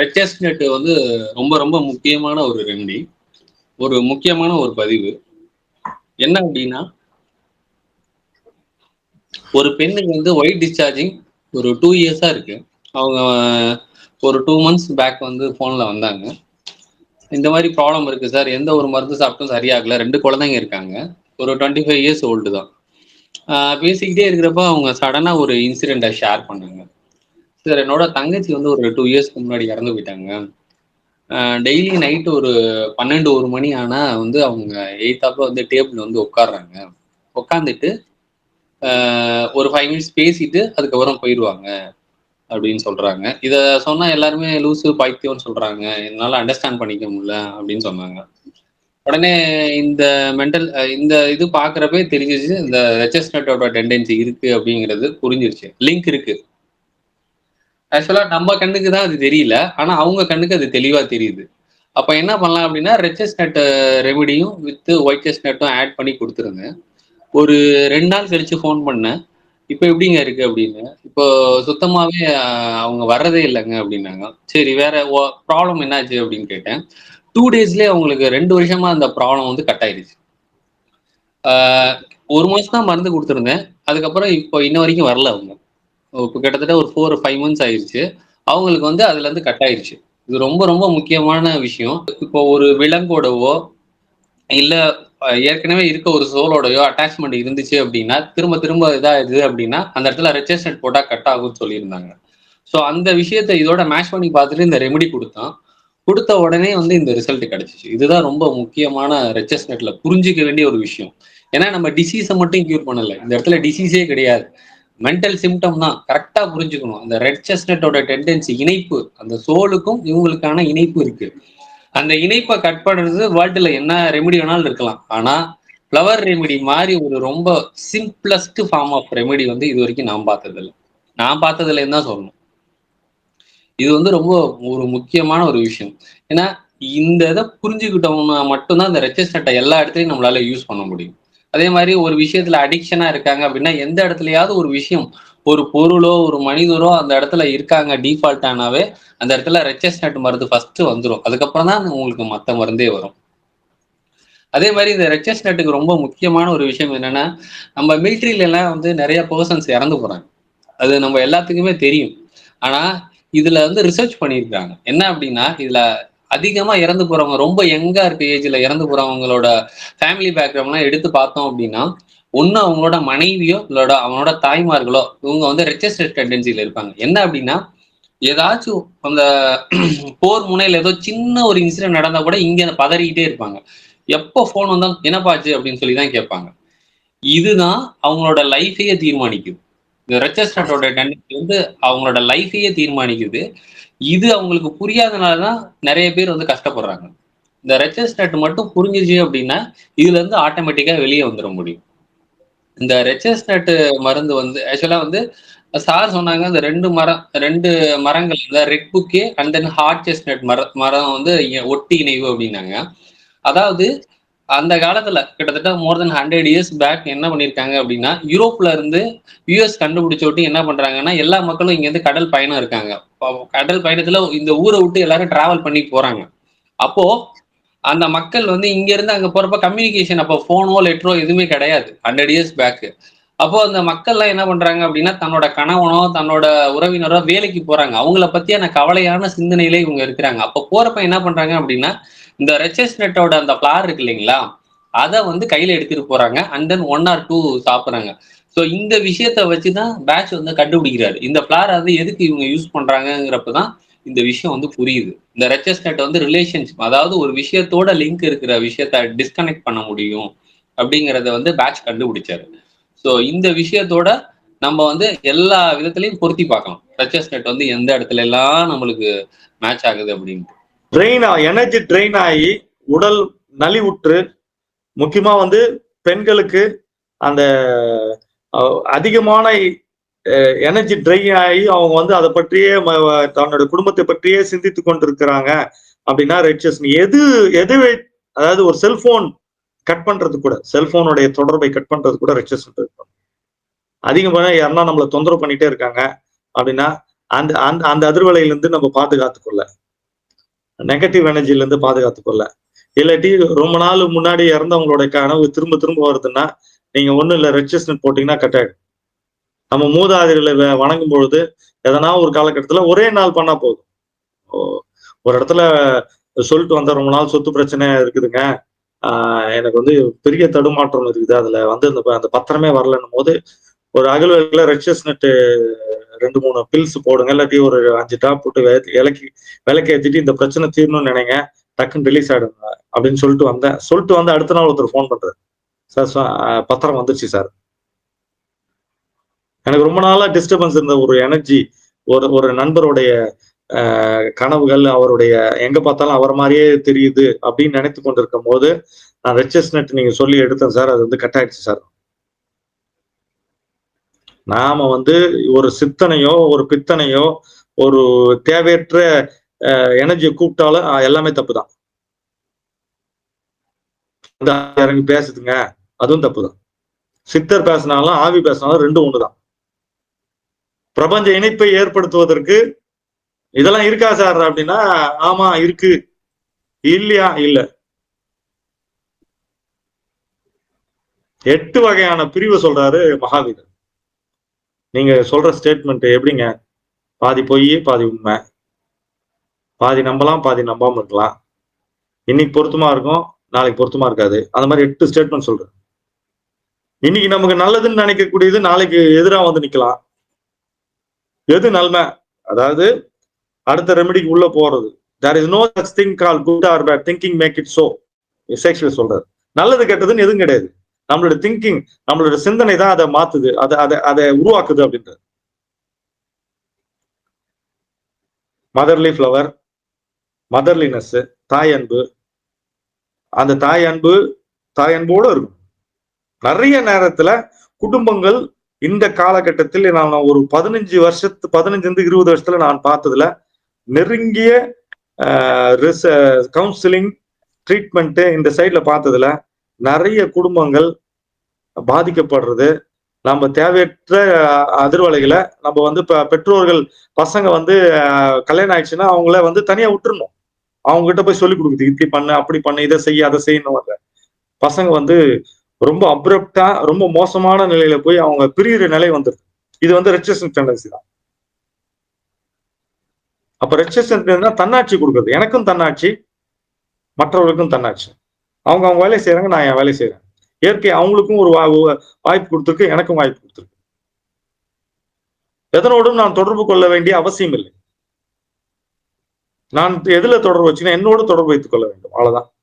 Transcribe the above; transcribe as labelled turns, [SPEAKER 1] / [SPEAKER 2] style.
[SPEAKER 1] ரெச்சஸ் net வந்து ரொம்ப ரொம்ப முக்கியமான ஒரு ரெண்டி ஒரு முக்கியமான ஒரு பதிவு. என்ன அப்படின்னா ஒரு பெண்ணுக்கு வந்து ஒயிட் டிஸ்சார்ஜிங் ஒரு டூ இயர்ஸா இருக்கு. அவங்க ஒரு டூ மந்த்ஸ் பேக் வந்து ஃபோனில் வந்தாங்க. இந்த மாதிரி ப்ராப்ளம் இருக்கு சார் எந்த ஒரு மருந்து சாப்பிட்டும் சரியாகல. ரெண்டு குழந்தைங்க இருக்காங்க. ஒரு டுவெண்ட்டி ஃபைவ் இயர்ஸ் ஓல்டு தான் பேசிக்கிட்டே இருக்கிறப்ப அவங்க சடனாக ஒரு இன்சிடெண்ட்டை ஷேர் பண்ணாங்க. சார் என்னோட தங்கச்சி வந்து ஒரு டூ இயர்ஸ்க்கு முன்னாடி இறந்து போயிட்டாங்க. டெய்லி நைட்டு ஒரு பன்னெண்டு ஒரு மணி ஆனால் வந்து அவங்க எயித்தாப்பில் வந்து டேபிள் வந்து உட்காடுறாங்க உட்காந்துட்டு ஒரு ஃபைவ் மினிட்ஸ் பேசிட்டு அதுக்கப்புறம் போயிடுவாங்க அப்படின்னு சொல்றாங்க. இதை சொன்னா எல்லாருமே லூசு பைத்தியம்னு சொல்றாங்க. என்னால் அண்டர்ஸ்டாண்ட் பண்ணிக்க முடியல அப்படின்னு சொன்னாங்க. உடனே இந்த மென்டல் இந்த இது பார்க்குறப்பே தெரிஞ்சிச்சு இந்த ரெச்சஸ்னட்டோட டெண்டன்சி இருக்கு அப்படிங்கிறது புரிஞ்சிருச்சு. லிங்க் இருக்கு. ஆக்சுவலா நம்ம கண்ணுக்கு தான் அது தெரியல. ஆனா அவங்க கண்ணுக்கு அது தெளிவா தெரியுது. அப்ப என்ன பண்ணலாம் அப்படின்னா ரெச்சஸ் நட் ரெமடியும் வித் ஒயிட் செஸ் நட்டும் ஆட் பண்ணி கொடுத்துருங்க. ஒரு ரெண்டு நாள் கழிச்சு ஃபோன் பண்ணேன் இப்போ எப்படிங்க இருக்கு அப்படின்னு. இப்போ சுத்தமாவே அவங்க வர்றதே இல்லைங்க அப்படின்னாங்க. சரி வேற ப்ராப்ளம் என்னாச்சு அப்படின்னு கேட்டேன். டூ டேஸ்லயே அவங்களுக்கு ரெண்டு வருஷமா அந்த ப்ராப்ளம் வந்து கட் ஆயிடுச்சு ஒரு மாசம் தான் மருந்து கொடுத்துருந்தேன். அதுக்கப்புறம் இப்போ இன்ன வரைக்கும் வரல அவங்க. இப்போ கிட்டத்தட்ட ஒரு ஃபோர் ஃபைவ் மந்த்ஸ் ஆயிடுச்சு அவங்களுக்கு வந்து அதுல இருந்து கட் ஆயிடுச்சு இது ரொம்ப ரொம்ப முக்கியமான விஷயம். இப்போ ஒரு விலங்கோடவோ இல்ல ஏற்கனவே இருக்க ஒரு சோலோடையோ அட்டாச்மெண்ட் இருந்துச்சு அப்படின்னா திரும்ப திரும்ப இதாகுது அப்படின்னா அந்த இடத்துல ரெச்சஸ்னட் போட்டா கட் ஆகும்னு சொல்லியிருந்தாங்க. ஸோ அந்த விஷயத்தை இதோட மேட்ச் பண்ணி பார்த்துட்டு இந்த ரெமெடி கொடுத்தான். கொடுத்த உடனே வந்து இந்த ரிசல்ட் கிடைச்சிச்சு. இதுதான் ரொம்ப முக்கியமான ரெச்சஸ் நெட்ல புரிஞ்சிக்க வேண்டிய ஒரு விஷயம். ஏன்னா நம்ம டிசீஸை மட்டும் கியூர் பண்ணல. இந்த இடத்துல டிசீஸே கிடையாது. மென்டல் சிம்டம் தான் கரெக்டா புரிஞ்சுக்கணும். அந்த ரெட் செஸ்னட்டோட டெண்டன்சி இணைப்பு அந்த சோலுக்கும் இவங்களுக்கான இணைப்பு இருக்கு. அந்த இணைப்பை கட் பண்றது வேர்ல்டுல என்ன ரெமெடி வேணாலும் இருக்கலாம். ஆனா ஃப்ளவர் ரெமெடி மாதிரி ஒரு ரொம்ப சிம்பிளஸ்ட் ஃபார்ம் ஆஃப் ரெமெடி வந்து இது வரைக்கும் நான் பார்த்ததில்ல. நான் பார்த்ததுலன்னு தான் சொல்லணும். இது வந்து ரொம்ப ஒரு முக்கியமான ஒரு விஷயம். ஏன்னா இந்த இதை புரிஞ்சுக்கிட்டோம்னா மட்டும்தான் இந்த ரெச்சஸ்டட்டை எல்லா இடத்துலையும் நம்மளால யூஸ் பண்ண முடியும். அதே மாதிரி ஒரு விஷயத்துல அடிக்ஷனா இருக்காங்க அப்படின்னா எந்த இடத்துலயாவது ஒரு விஷயம் ஒரு பொருளோ ஒரு மனிதரோ அந்த இடத்துல இருக்காங்க டிஃபால்ட் ஆனாவே அந்த இடத்துல ரெச்சஸ்னட் மருந்து ஃபர்ஸ்ட் வந்துடும் அதுக்கப்புறம் தான் உங்களுக்கு மற்ற மருந்தே வரும். அதே மாதிரி இந்த ரெச்சஸ்னட்டுக்கு ரொம்ப முக்கியமான ஒரு விஷயம் என்னன்னா நம்ம மிலிட்ரியில எல்லாம் வந்து நிறைய பர்சன்ஸ் இறந்து போறாங்க. அது நம்ம எல்லாத்துக்குமே தெரியும். ஆனா இதுல வந்து ரிசர்ச் பண்ணியிருக்காங்க. என்ன அப்படின்னா இதுல அதிகமா இறந்து போறவங்க ரொம்ப யங்கா இருக்க ஏஜ்ல இறந்து போறவங்களோட ஃபேமிலி பேக்ரவுண்ட்லாம் எடுத்து பார்த்தோம் அப்படின்னா ஒண்ணு அவங்களோட மனைவியோ இல்லோட அவனோட தாய்மார்களோ இவங்க வந்து ரெச்சஸ்ட் டெண்டன்சில இருப்பாங்க. என்ன அப்படின்னா ஏதாச்சும் அந்த போர் முனையில ஏதோ சின்ன ஒரு இன்சிடென்ட் நடந்தா கூட இங்க பதறிக்கிட்டே இருப்பாங்க. எப்போ ஃபோன் வந்தா என்னப்பாச்சு அப்படின்னு சொல்லி தான் கேட்பாங்க. இதுதான் அவங்களோட லைஃபையே தீர்மானிக்குது. இந்த ரெச்சஸ்டோட டெண்டன்சி வந்து அவங்களோட லைஃபையே தீர்மானிக்குது. இது அவங்களுக்கு புரியாதனால தான் நிறைய பேர் வந்து கஷ்டப்படுறாங்க. இந்த ரெச்சஸ்டட் மட்டும் புரிஞ்சிச்சு அப்படின்னா இதுல இருந்து ஆட்டோமேட்டிக்கா வெளியே வந்துட முடியும். இந்த ரெச்சஸ்னட் மருந்து வந்து ஆக்சுவலா வந்து சார் சொன்னாங்க இந்த ரெண்டு மரம் ரெண்டு மரங்கள் இந்த red buckeye and then heart nut மர மரம் வந்து ஒட்டி இணைவு அப்படின்னாங்க. அதாவது அந்த காலத்துல கிட்டத்தட்ட more then hundred years back என்ன பண்ணிருக்காங்க அப்படின்னா யூரோப்ல இருந்து யூஎஸ் கண்டுபிடிச்ச விட்டு என்ன பண்றாங்கன்னா எல்லா மக்களும் இங்க இருந்து கடல் பயணம் இருக்காங்க. கடல் பயணத்துல இந்த ஊரை விட்டு எல்லாரும் டிராவல் பண்ணி போறாங்க. அப்போ அந்த மக்கள் வந்து இங்க இருந்து அங்க போறப்ப கம்யூனிகேஷன் அப்போ போனோ லெட்டரோ எதுவுமே கிடையாது. ஹண்ட்ரட் இயர்ஸ் பேக் அப்போ அந்த மக்கள்லாம் என்ன பண்றாங்க அப்படின்னா தன்னோட கணவனோ தன்னோட உறவினரோ வேலைக்கு போறாங்க. அவங்கள பத்தியான கவலையான சிந்தனையில இவங்க இருக்கிறாங்க. அப்போ போறப்ப என்ன பண்றாங்க அப்படின்னா இந்த ரெச்சஸ் நெட்டோட அந்த ஃபிளார் இருக்கு இல்லைங்களா அதை வந்து கையில எடுத்துட்டு போறாங்க. And then one or two சாப்பிடுறாங்க. ஸோ இந்த விஷயத்த வச்சுதான் பேட்ச் வந்து கண்டுபிடிக்கிறாரு. இந்த ஃபிளார் வந்து எதுக்கு இவங்க யூஸ் பண்றாங்கிறப்பதான் இந்த விஷயம் வந்து புரியுது. இந்த ரெச்சஸ் நெட் வந்து ரிலேஷன்ஷிப் அதாவது ஒரு விஷயத்தோட லிங்க் இருக்கிற விஷயத்த டிஸ்கனெக்ட் பண்ண முடியும் அப்படிங்கறத வந்து பேட்ச் கண்டுபிடிச்சாரு. ஸோ இந்த விஷயத்தோட நம்ம வந்து எல்லா விதத்திலையும் பொருத்தி பார்க்கலாம். டச்சஸ் நெட் வந்து எந்த இடத்துல எல்லாம் நம்மளுக்கு மேட்ச் ஆகுது அப்படின்ட்டு.
[SPEAKER 2] ட்ரெயின் எனர்ஜி ட்ரெயின் ஆகி உடல் நலிவுற்று முக்கியமா வந்து பெண்களுக்கு அந்த அதிகமான எனர்ஜி ட்ரெயின் ஆகி அவங்க வந்து அதை பற்றியே தன்னோட குடும்பத்தை பற்றியே சிந்தித்து கொண்டிருக்கிறாங்க அப்படின்னா ரெட்சஸ் எது எதுவே அதாவது ஒரு செல்போன் கட் பண்றது கூட செல்போனுடைய தொடர்பை கட் பண்றது கூட ரெட்சஸ் இருக்கும் அதிகமான யாருன்னா நம்மளை தொந்தரவு பண்ணிட்டே இருக்காங்க அப்படின்னா அந்த அந்த அந்த அதிர்வலையிலேருந்து நம்ம பாதுகாத்துக்கொள்ள நெகட்டிவ் எனர்ஜிலேருந்து பாதுகாத்துக்கொள்ள. பாதுகாத்து கொள்ள இல்லாட்டி ரொம்ப நாள் முன்னாடி இறந்தவங்களோட கனவு திரும்ப திரும்ப வருதுன்னா நீங்க ஒன்றும் இல்லை ரெஜிஸ்டர் போட்டீங்கன்னா கட் ஆகிடும் நம்ம மூதாதிரிகளை வ- வணங்கும் பொழுது எதனா ஒரு காலகட்டத்தில் ஒரே நாள் பண்ணா போதும். ஓ- ஒரு இடத்துல சொல்லிட்டு வந்த ரொம்ப நாள் சொத்து பிரச்சனை இருக்குதுங்க. எனக்கு வந்து பெரிய தடுமாற்றம் இருக்குது. அதுல வந்து அந்த அந்த பத்திரமே வரலன்னும் போது ஒரு அகல்வேல ரெக்ஷஸ் நெட்டு ரெண்டு மூணு பில்ஸ் போடுங்க. இல்லாட்டி ஒரு அஞ்சு டாப் போட்டு விலக்கி விலக்கி ஏற்றிட்டு இந்த பிரச்சனை தீரணும்னு நினைங்க. டக்குன்னு ரிலீஸ் ஆயிடுங்க அப்படின்னு சொல்லிட்டு வந்தேன். சொல்லிட்டு வந்து அடுத்த நாள் ஒருத்தர் ஃபோன் பண்றாரு. சார் பத்திரம் வந்துருச்சு சார். எனக்கு ரொம்ப நாளா டிஸ்டர்பன்ஸ் இருந்த ஒரு எனர்ஜி ஒரு ஒரு நண்பருடைய கனவுகள் அவருடைய எங்க பார்த்தாலும் அவர் மாதிரியே தெரியுது அப்படின்னு நினைத்து கொண்டிருக்கும் போது நான் ரிச்சஸ் நெட் நீங்க சொல்லி எடுத்தேன் சார் அது வந்து கட் ஆயிடுச்சு சார். நாம வந்து ஒரு சித்தனையோ ஒரு பித்தனையோ ஒரு தேவையற்ற எனர்ஜியை கூப்பிட்டாலும் எல்லாமே தப்பு தான் இறங்கி பேசுதுங்க அதுவும் தப்பு தான் சித்தர் பேசினாலும் ஆவி பேசினாலும் ரெண்டும் ஒண்ணுதான். பிரபஞ்ச இணைப்பை ஏற்படுத்துவதற்கு இதெல்லாம் இருக்கா சார் அப்படின்னா ஆமா இருக்கு. இல்லையா? இல்ல. எட்டு வகையான பிரிவு சொல்றாரு மகாவீரர். நீங்க சொல்ற ஸ்டேட்மெண்ட் எப்படிங்க? பாதி பொய் பாதி உண்மை. பாதி நம்பலாம் பாதி நம்பாம இருக்கலாம். இன்னைக்கு பொருத்தமா இருக்கும் நாளைக்கு பொருத்தமா இருக்காது. அந்த மாதிரி எட்டு ஸ்டேட்மெண்ட் சொல்றேன் இன்னைக்கு நமக்கு நல்லதுன்னு நினைக்கக்கூடியது நாளைக்கு எதிராக வந்து நிக்கலாம். எது நன்மை? அதாவது அடுத்த ரெமெடிக்கு உள்ள போறது. There is no such thing call good or bad thinking make it so Shakespeare சொல்றாரு. நல்லது கெட்டதுன்னு எதுவும் கிடையாது. நம்மளோட திங்கிங் நம்மளோட சிந்தனை தான் அதை மாத்துது அதை அதை அதை உருவாக்குது அப்படின்றது மதர்லி ஃப்ளவர் மதர்லினஸ் தாய் அன்பு. அந்த தாய் அன்பு தாய் அன்போட இருக்கும். நிறைய நேரத்துல குடும்பங்கள் இந்த காலகட்டத்தில் நான் ஒரு பதினஞ்சு வருஷத்து பதினஞ்சு இருந்து இருபது வருஷத்துல நான் பார்த்ததுல நெருங்கிய கவுன்சிலிங் ட்ரீட்மெண்ட்டு இந்த சைடில் பார்த்ததுல நிறைய குடும்பங்கள் பாதிக்கப்படுறது. நம்ம தேவையற்ற அதிர்வலைகளை நம்ம வந்து இப்போ பெற்றோர்கள் பசங்க வந்து கல்யாணம் ஆயிடுச்சுன்னா அவங்கள வந்து தனியாக விட்டுருணும் அவங்க கிட்ட போய் சொல்லி கொடுக்குது இப்படி பண்ணு அப்படி பண்ணு இதை செய்ய அதை செய்யணும் பசங்க வந்து ரொம்ப அப்ரப்டா ரொம்ப மோசமான நிலையில போய் அவங்க பிரியிற நிலை வந்துருது. இது வந்து ரெச்சசன் டெண்டன்சி தான். அப்ப ரெச்சசன் தன்னாட்சி கொடுக்குறது. எனக்கும் தன்னாட்சி மற்றவர்களுக்கும் தன்னாட்சி. அவங்க அவங்க வேலையை செய்யறாங்க நான் என் வேலையை செய்யறேன் இயற்கை அவங்களுக்கும் ஒரு வா- வாய்ப்பு கொடுத்துருக்கு எனக்கும் வாய்ப்பு கொடுத்துருக்கு. எதனோடும் நான் தொடர்பு கொள்ள வேண்டிய அவசியம் இல்லை. நான் எதுல தொடர்பு வச்சுன்னா என்னோட தொடர்பு வைத்துக் கொள்ள வேண்டும். அவ்வளவுதான்.